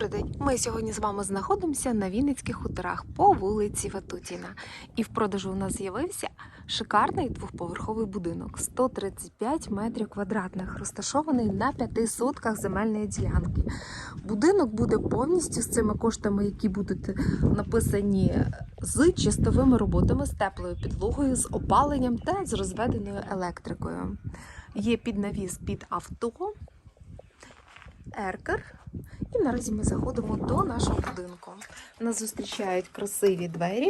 Добрий день! Ми сьогодні з вами знаходимося на Вінницьких хуторах по вулиці Ватутіна. І в продажу у нас з'явився шикарний двохповерховий будинок 135 метрів квадратних, розташований на п'яти сотках земельної ділянки. Будинок буде повністю з цими коштами, які будуть написані з чистовими роботами, з теплою підлогою, з опаленням та з розведеною електрикою. Є піднавіс під авто, еркер. Наразі ми заходимо до нашого будинку. Нас зустрічають красиві двері.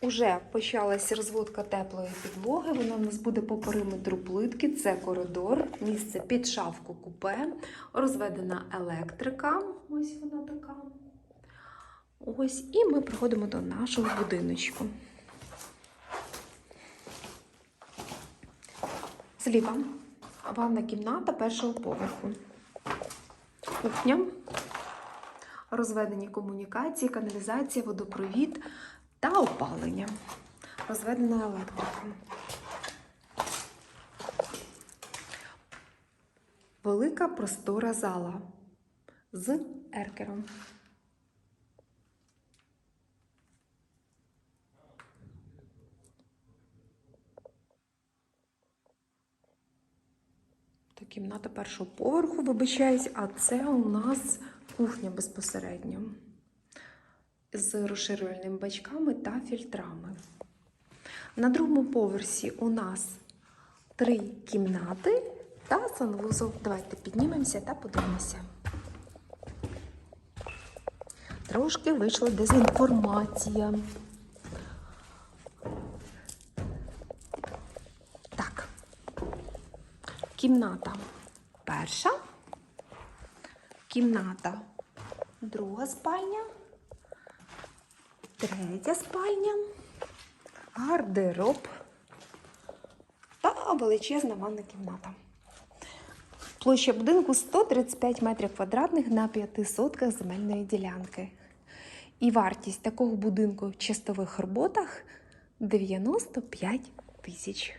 Уже почалася розводка теплої підлоги. Вона в нас буде по периметру плитки. Це коридор, місце під шафку купе, розведена електрика. Ось вона така. Ось, і ми приходимо до нашого будиночку. Зліва ванна кімната першого поверху. Кухня, розведені комунікації, каналізація, водопровід та опалення. Розведена електрика. Велика простора зала з еркером. Кімната першого поверху, вибачаюсь, а це у нас кухня безпосередньо з розширювальними бачками та фільтрами. На другому поверсі у нас три кімнати та санвузол. Давайте піднімемося та подивимося. Трошки вийшла дезінформація. Кімната перша, кімната друга спальня, третя спальня, гардероб та величезна ванна кімната. Площа будинку 135 метрів квадратних на 5 сотках земельної ділянки. І вартість такого будинку в чистових роботах 95 тисяч.